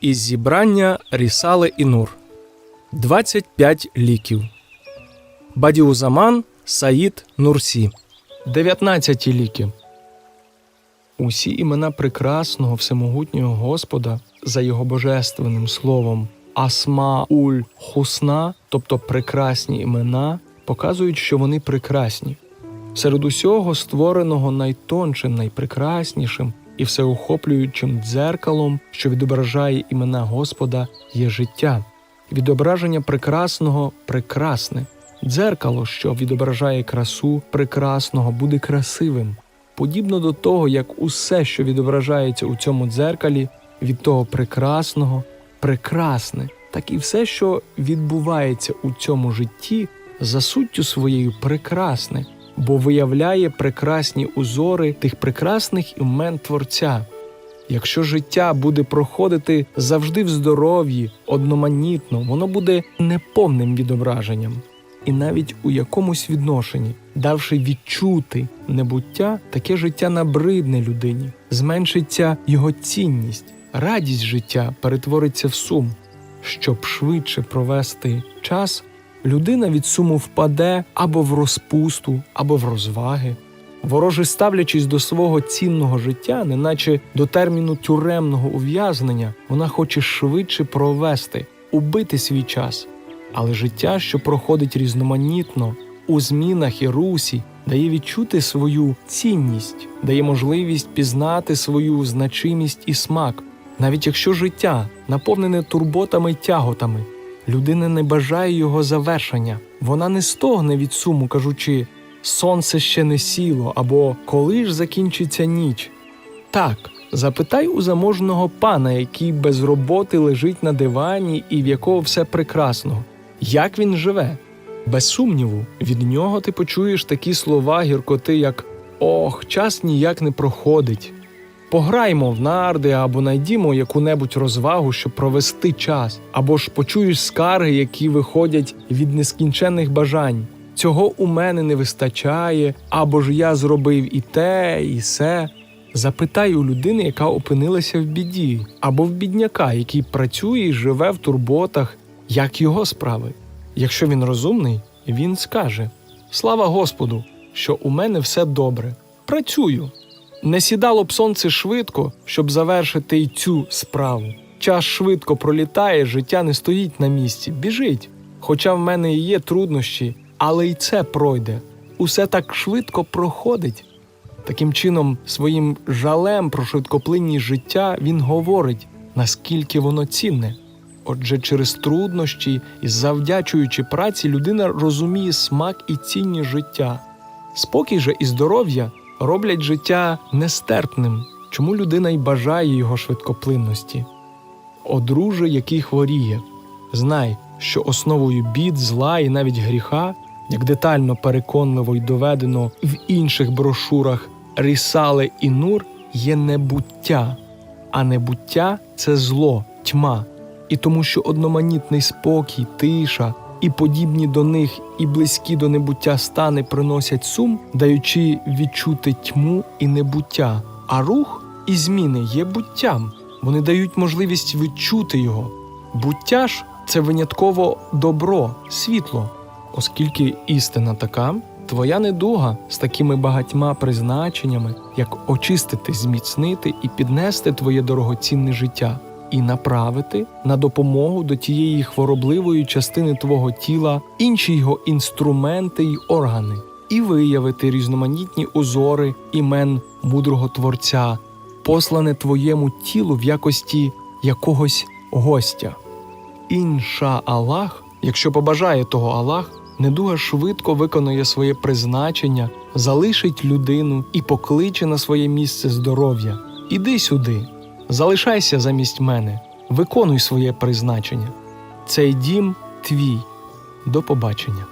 із зібрання Рісали і Нур 25 ліків. Бадіузаман Саїд Нурсі 19 ліки. Усі імена прекрасного всемогутнього Господа за його божественним словом Асма Уль Хусна, тобто прекрасні імена, показують, що вони прекрасні. Серед усього створеного найтоншим, найпрекраснішим і всеохоплюючим дзеркалом, що відображає імена Господа, є життя. Відображення прекрасного прекрасне. Дзеркало, що відображає красу прекрасного, буде красивим. Подібно до того, як усе, що відображається у цьому дзеркалі, від того прекрасного, прекрасне, так і все, що відбувається у цьому житті, за суттю своєю прекрасне, бо виявляє прекрасні узори тих прекрасних імен Творця. Якщо життя буде проходити завжди в здоров'ї, одноманітно, воно буде неповним відображенням. І навіть у якомусь відношенні, давши відчути небуття, таке життя набридне людині, зменшиться його цінність, радість життя перетвориться в сум. Щоб швидше провести час, людина від суму впаде або в розпусту, або в розваги. Вороже ставлячись до свого цінного життя, неначе до терміну тюремного ув'язнення, вона хоче швидше провести, убити свій час. Але життя, що проходить різноманітно, у змінах і русі, дає відчути свою цінність, дає можливість пізнати свою значимість і смак. Навіть якщо життя наповнене турботами й тяготами, людина не бажає його завершення, вона не стогне від суму, кажучи сонце ще не сіло або коли ж закінчиться ніч. Так, запитай у заможного пана, який без роботи лежить на дивані і в якого все прекрасно, як він живе. Без сумніву, від нього ти почуєш такі слова гіркоти, як Ох, час ніяк не проходить. Пограймо в нарди або найдімо яку-небудь розвагу, щоб провести час, або ж почуєш скарги, які виходять від нескінченних бажань. Цього у мене не вистачає, або ж я зробив і те, і се. Запитай у людини, яка опинилася в біді, або в бідняка, який працює і живе в турботах, як його справи. Якщо він розумний, він скаже: Слава Господу, що у мене все добре. Працюю. Не сідало б сонце швидко, щоб завершити й цю справу. Час швидко пролітає, життя не стоїть на місці, біжить. Хоча в мене і є труднощі, але й це пройде. Усе так швидко проходить. Таким чином, своїм жалем про швидкоплинність життя він говорить, наскільки воно цінне. Отже, через труднощі і завдячуючи праці, людина розуміє смак і цінність життя. Спокій же і здоров'я роблять життя нестерпним, чому людина й бажає його швидкоплинності. Одруже, який хворіє, знай, що основою бід, зла і навіть гріха, як детально переконливо й доведено в інших брошурах Рісале і Нур, є небуття, а небуття це зло, тьма, і тому, що одноманітний спокій, тиша і подібні до них і близькі до небуття стани приносять сум, даючи відчути тьму і небуття, а рух і зміни є буттям. Вони дають можливість відчути його. Буття ж це винятково добро, світло, оскільки істина така. Твоя недуга з такими багатьма призначеннями, як очистити, зміцнити і піднести твоє дорогоцінне життя, і направити на допомогу до тієї хворобливої частини твого тіла інші його інструменти й органи, і виявити різноманітні узори імен мудрого Творця, послане твоєму тілу в якості якогось гостя. Інша Аллах, якщо побажає того Аллах, недуга швидко виконує своє призначення, залишить людину і покличе на своє місце здоров'я. Іди сюди, залишайся замість мене, виконуй своє призначення. Цей дім твій. До побачення.